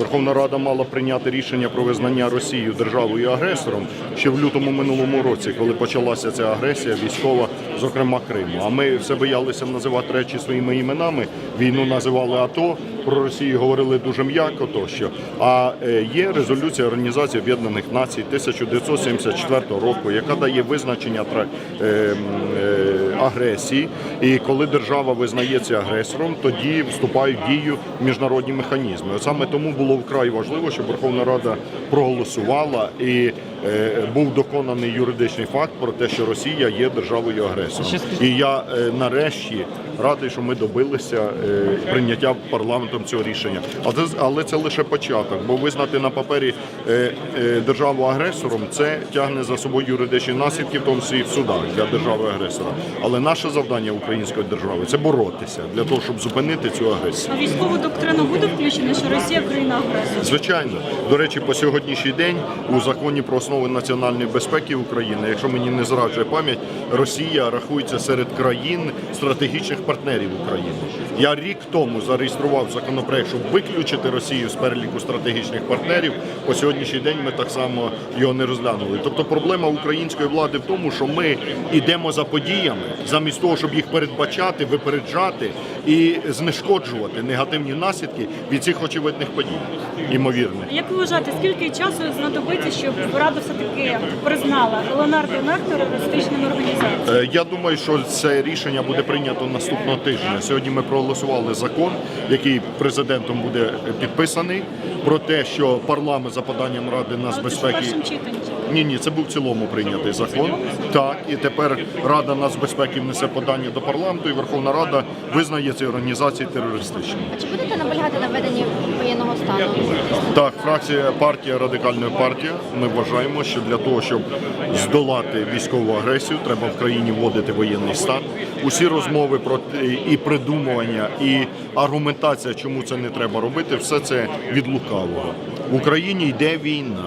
Верховна Рада мала прийняти рішення про визнання Росії державою агресором ще в лютому минулому році, коли почалася ця агресія військова, зокрема Криму. А ми все боялися називати речі своїми іменами. Війну називали АТО. Про Росію говорили дуже м'яко тощо. А е, є резолюція Організації Об'єднаних Націй 1974 року, яка дає визначення е, е, агресії. І коли держава визнається агресором, тоді вступають в дію міжнародні механізми. От саме тому було вкрай важливо, щоб Верховна Рада проголосувала і е, був доконаний юридичний факт про те, що Росія є державою агресором. І я е, нарешті радий, що ми добилися е, прийняття парламентом цього рішення. Але це, але це лише початок, бо визнати на папері державу агресором це тягне за собою юридичні наслідки, в тому числі в судах для держави агресора. Але наше завдання української держави це боротися для того, щоб зупинити цю агресію. А військову доктрину буде включено, що Росія країна агресор? Звичайно, до речі, по сьогоднішній день у законі про основи національної безпеки України, якщо мені не зраджує пам'ять, Росія рахується серед країн стратегічних партнерів України. Я рік тому зареєстрував законопроект, щоб виключити Росію з переліку стратегічних партнерів. По сьогоднішній день ми так само його не розглянули. Тобто проблема української влади в тому, що ми йдемо за подіями, замість того, щоб їх передбачати, випереджати і знешкоджувати негативні наслідки від цих очевидних подій. Імовірних. Як ви вважаєте, скільки часу знадобиться, щоб Рада все-таки признала ЛНР ДНР терористичними організаціями? Е, Я думаю, що це рішення буде прийнято наступного тижня. Сьогодні ми проголосували закон, який президентом буде підписаний, про те, що парламент за поданням Ради нацбезпеки. першому читанні. Ні, ні, це був в цілому прийнятий закон. Так, і тепер Рада нацбезпеки внесе подання до парламенту, і Верховна Рада визнає ці організації терористичними. Чи будете наполягати на введенні воєнного стану? Так, фракція партія радикальна партія. Ми вважаємо, що для того, щоб здолати військову агресію, треба в країні вводити воєнний стан. Усі розмови про і придумування, і аргументація, чому це не треба робити, все це від лукавого. В Україні йде війна.